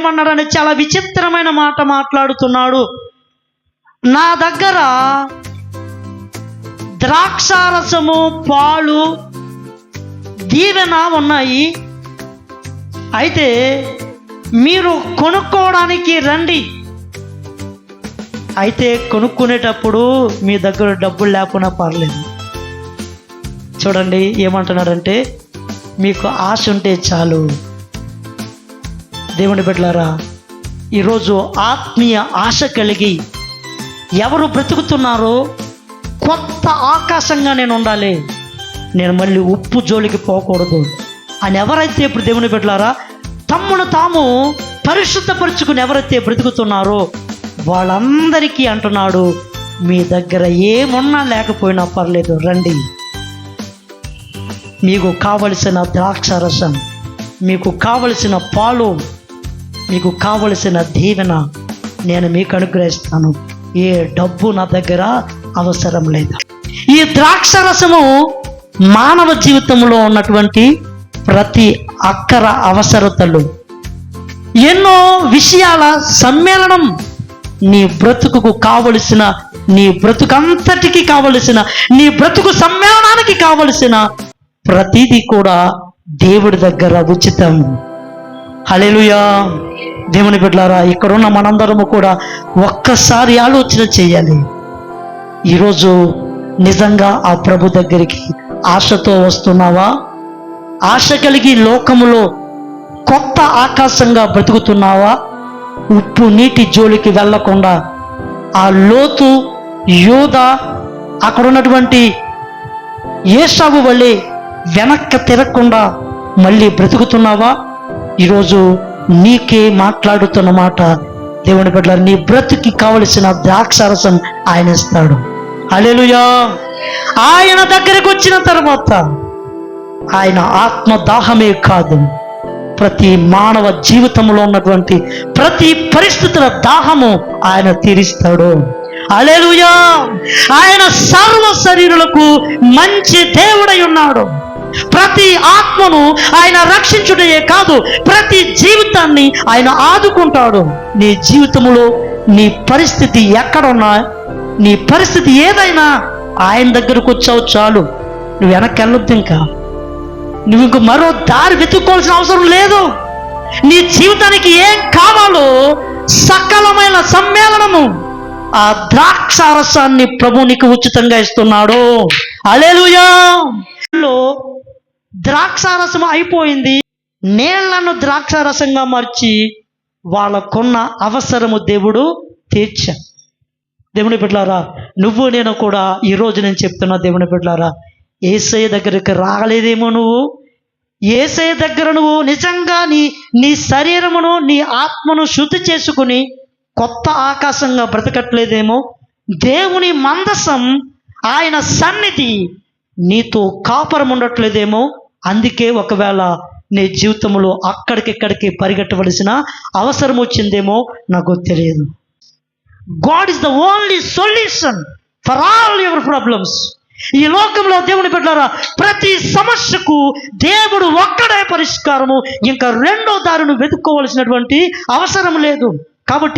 ఏమన్నాడని చాలా విచిత్రమైన మాట మాట్లాడుతున్నాడు. నా దగ్గర ద్రాక్షారసము పాలు దీవెన ఉన్నాయి. అయితే మీరు కొనుక్కోవడానికి రండి. అయితే కొనుక్కునేటప్పుడు మీ దగ్గర డబ్బులు లేకున్నా పర్లేదు. చూడండి ఏమంటున్నారంటే మీకు ఆశ ఉంటే చాలు. దేవుని బిడ్డలారా ఈరోజు ఆత్మీయ ఆశ కలిగి ఎవరు బ్రతుకుతున్నారో కొత్త ఆకాశంగా నేను ఉండాలి. నేను మళ్ళీ ఉప్పు జోలికి పోకూడదు అని ఎవరైతే ఇప్పుడు దేవుని బిడ్డలారా తమ్మును తాము పరిశుద్ధపరుచుకుని ఎవరైతే బ్రతుకుతున్నారో వాళ్ళందరికీ అంటున్నాడు మీ దగ్గర ఏమున్నా లేకపోయినా పర్లేదు రండి. మీకు కావలసిన ద్రాక్ష రసం మీకు కావలసిన పాలు మీకు కావలసిన దీవెన నేను మీకు అనుగ్రహిస్తాను. ఏ డబ్బు నా దగ్గర అవసరం లేదు. ఈ ద్రాక్ష రసము మానవ జీవితంలో ఉన్నటువంటి ప్రతి అక్కర అవసరతలు. ఎన్నో విషయాల సమ్మేళనం నీ బ్రతుకుకు కావలసిన నీ బ్రతుకంతటికి కావలసిన నీ బ్రతుకు సమ్మేళనానికి కావలసిన ప్రతిదీ కూడా దేవుడి దగ్గర ఉచితం. హలేలుయా దేవుని బిడ్డలారా ఇక్కడున్న మనందరము కూడా ఒక్కసారి ఆలోచన చేయాలి. ఈరోజు నిజంగా ఆ ప్రభు దగ్గరికి ఆశతో వస్తున్నావా? ఆశ కలిగి లోకములో కొత్త ఆకాశంగా బ్రతుకుతున్నావా? ఉప్పు నీటి జోలికి వెళ్ళకుండా ఆ లోతు యోధ అక్కడ ఉన్నటువంటి ఏషాబు వల్లే వెనక్కి తిరగకుండా మళ్ళీ బ్రతుకుతున్నావా? ఈరోజు నీకే మాట్లాడుతున్న మాట దేవుని పట్ల నీ బ్రతుకి కావలసిన ద్రాక్షారసం ఆయన ఇస్తాడు. అలెలుయా ఆయన దగ్గరకు వచ్చిన తర్వాత ఆయన ఆత్మ దాహమే కాదు ప్రతి మానవ జీవితంలో ఉన్నటువంటి ప్రతి పరిస్థితుల దాహము ఆయన తీరుస్తాడు. అలెలుయా ఆయన సర్వ శరీరులకు మంచి దేవుడై ఉన్నాడు. ప్రతి ఆత్మను ఆయన రక్షించుటయే కాదు ప్రతి జీవితాన్ని ఆయన ఆదుకుంటాడు. నీ జీవితంలో నీ పరిస్థితి ఎక్కడున్నా నీ పరిస్థితి ఏదైనా ఆయన దగ్గరకు వచ్చావు చాలు. నువ్వు వెనక్కి వెళ్ళొద్దు ఇంకా. నువ్వు ఇంక మరో దారి వెతుక్కోవాల్సిన అవసరం లేదు. నీ జీవితానికి ఏం కావాలో సకలమైన సమ్మేళనము ఆ ద్రాక్షారసాన్ని ప్రభు నీకు ఉచితంగా ఇస్తున్నాడు. అలేలుయా లో ద్రాక్షారసం అయిపోయింది. నీళ్ళను ద్రాక్షారసంగా మార్చి వాళ్ళకున్న అవసరము దేవుడు తీర్చా. దేవుని బిడ్డలారా నువ్వు నేను కూడా ఈ రోజు నేను చెప్తున్నా దేవుని బిడ్డలారా ఏసయ్య దగ్గరికి రాలేదేమో నువ్వు? ఏసయ్య దగ్గర నువ్వు నిజంగా నీ నీ శరీరమును నీ ఆత్మను శుద్ధి చేసుకుని కొత్త ఆకాశంగా బ్రతకట్లేదేమో? దేవుని మందసం ఆయన సన్నిధి నీతో కాపరం ఉండట్లేదేమో. అందుకే ఒకవేళ నీ జీవితంలో అక్కడికిక్కడికి పరిగెట్టవలసిన అవసరం వచ్చిందేమో నాకు తెలియదు. God is the only solution for all your problems ఈ లోకంలో దేవుని పెట్టారా ప్రతి సమస్యకు దేవుడు ఒక్కడే పరిష్కారము. ఇంకా రెండో దారిని వెతుక్కోవలసినటువంటి అవసరం లేదు. కాబట్టి